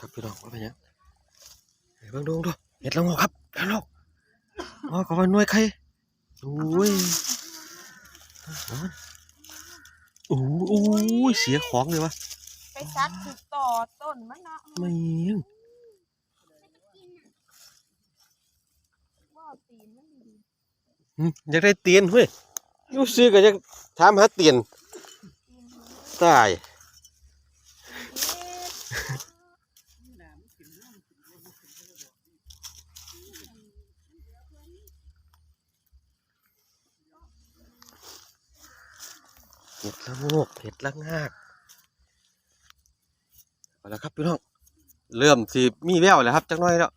ครับพี่น้องว่าเป็นหยังเฮ้ยเบิ่งดูดูเห็ดละโงกครับแล้วเราอ๋อขอมาหน่วยใครโอ้ยโอ้โอ้ยเสียของเลยวะไปซักถึกต่อต้นมันเนาะไม่ยังว่าตีนมันดีอืมอยากได้เตียนเว้ยอยูซื้อก็จะถามหาเตียนตีนมันตาย เห็ดละโงกเห็ดละงากเอาละครับพี่น้อง เริ่มสีมีแววแล้วครับจังน้อยแล้ว